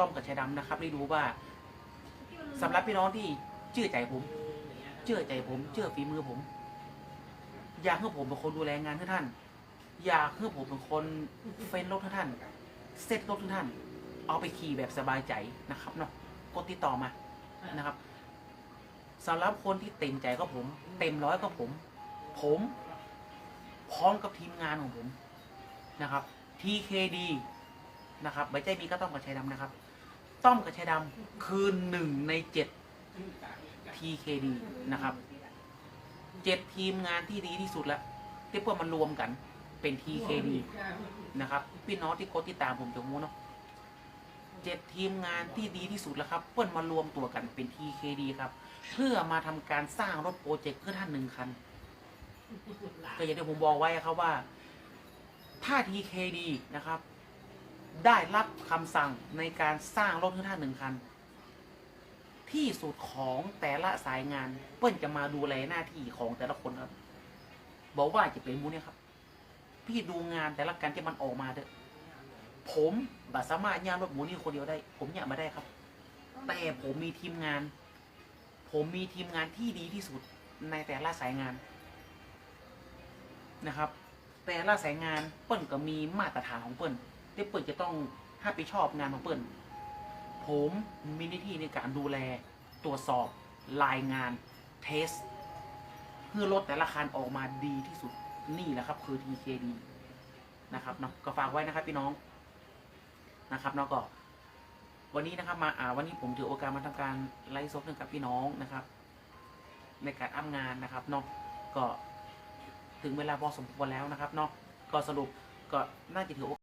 ต้อมกับชาดำนะครับ ได้รู้ว่าสำหรับพี่น้องที่เชื่อใจผม เชื่อใจผม เชื่อฝีมือผม อยากให้ผมเป็นคนดูแลงานให้ท่าน อยากให้ผมเป็นคนเฟ้นรถให้ท่าน เซ็ตรถให้ท่าน เอาไปขี่แบบสบายใจนะครับเนาะกดติดต่อมานะครับสำหรับคนที่เต็มใจก็ผม เต็มร้อยก็ผม ผมพร้อมกับทีมงานของผมนะครับ TKD นะครับไม่ใช่มีก็ต้องกับชัยดำนะครับ ต้อมกับชัยดำคือหนึ่งในเจ็ด TKD นะครับเจ็ดทีมงานที่ดีที่สุดแล้วที่พวกมันรวมกันเป็น TKD นะครับพี่น้องที่โคตรที่ตามผมจะมูเนาะเจ็ดทีมงานที่ดีที่สุดแล้วครับเพื่อนมารวมตัวกันเป็น TKD ครับ เพื่อมาทำการสร้างรถโปรเจกต์เพื่อท่านหนึ่งคัน ก็อย่างที่ผมบอกไว้ครับว่า ถ้า TKD นะครับ ได้รับคำสั่งในการสร้างรถให้ท่านหนึ่งคัน ที่สุดของแต่ละสายงาน เปิ้ลจะมาดูแลหน้าที่ของแต่ละคนครับ บอกว่าจะเป็นมูเนี่ยครับ พี่ดูงานแต่ละการที่มันออกมาเด้อผมบัสามารถย่างรถหมูนี่คนเดียวได้ ผมอยากมาได้ครับ แต่ผมมีทีมงาน ผมมีทีมงานที่ดีที่สุดในแต่ละสายงานนะครับ แต่ละสายงานเปิ้ลก็มีมาตรฐานของเปิ้ล ที่เปิ้ลจะต้องรับผิดชอบงานของเปิ้ลผมมีหน้าที่ในการดูแลตรวจสอบรายงานเทส เพื่อรถแต่ละคันออกมาดีที่สุดนี่แหละครับ คือ TKD นะครับเนาะก็ฝากไว้นะครับพี่น้องนะครับเนาะก็วันนี้นะครับมาอ่าวันนี้ผมถือโอกาสมาทำการไลฟ์สดกับพี่น้องนะครับ ในการอัพงานนะครับเนาะก็ถึงเวลาพอสมควรแล้วนะครับเนาะก็สรุปก็น่าจะถือโอกาส